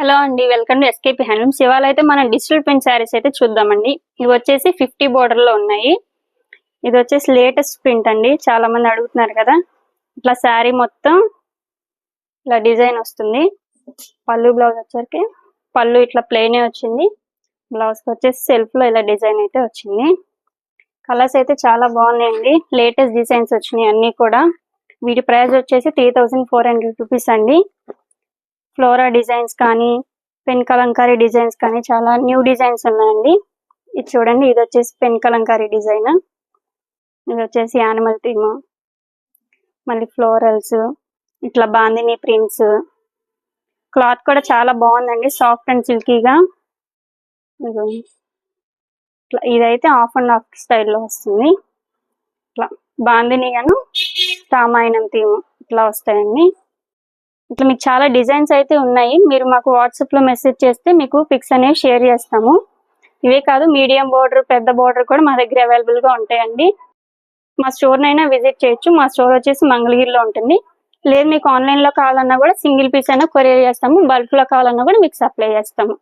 Hello అండి welcome to SKP handlooms ఇవాళ అయితే మనం డిజిటల్ ప్రింట్ శారీస్ అయితే చూద్దామండి. ఇవి వచ్చేసి ఫిఫ్టీ బోర్డర్లో ఉన్నాయి. ఇది వచ్చేసి లేటెస్ట్ ప్రింట్ అండి. చాలా మంది అడుగుతున్నారు కదా. ఇట్లా శారీ మొత్తం ఇలా డిజైన్ వస్తుంది. పళ్ళు బ్లౌజ్ వచ్చరికి పళ్ళు ఇట్లా ప్లెయినే వచ్చింది. బ్లౌజ్ వచ్చేసి సెల్ఫ్లో ఇలా డిజైన్ అయితే వచ్చింది. కలర్స్ అయితే చాలా బాగున్నాయండి. లేటెస్ట్ డిజైన్స్ వచ్చినాయి అన్ని కూడా. వీటి ప్రైస్ వచ్చేసి three thousand four hundred rupees అండి. ఫ్లోరా డిజైన్స్ కానీ పెన్ కలంకారీ డిజైన్స్ కానీ చాలా న్యూ డిజైన్స్ ఉన్నాయండి. ఇది చూడండి ఇది వచ్చేసి పెన్ కలంకారీ డిజైన్. ఇది వచ్చేసి యానిమల్ థీమ్. మళ్ళీ ఫ్లోరల్స్ ఇట్లా బాందిని ప్రింట్స్. క్లాత్ కూడా చాలా బాగుందండి సాఫ్ట్ అండ్ సిల్కీగా. ఇట్లా ఇదైతే ఆఫ్ అండ్ ఆఫ్ స్టైల్లో వస్తుంది. ఇట్లా బాందిని గాను రామాయణం థీమ్ ఇట్లా వస్తాయండి. ఇట్లా మీకు చాలా డిజైన్స్ అయితే ఉన్నాయి. మీరు మాకు వాట్సాప్లో మెసేజ్ చేస్తే మీకు పిక్స్ అనేవి షేర్ చేస్తాము. ఇవే కాదు మీడియం బోర్డర్ పెద్ద బోర్డర్ కూడా మా దగ్గర అవైలబుల్గా ఉంటాయండి. మా స్టోర్నైనా విజిట్ చేయొచ్చు. మా స్టోర్ వచ్చేసి మంగళగిరిలో ఉంటుంది. లేదు మీకు ఆన్లైన్లో కావాలన్నా కూడా సింగిల్ పీస్ అయినా కొరియర్ చేస్తాము. బల్క్లో కావాలన్నా కూడా మీకు సప్లై చేస్తాము.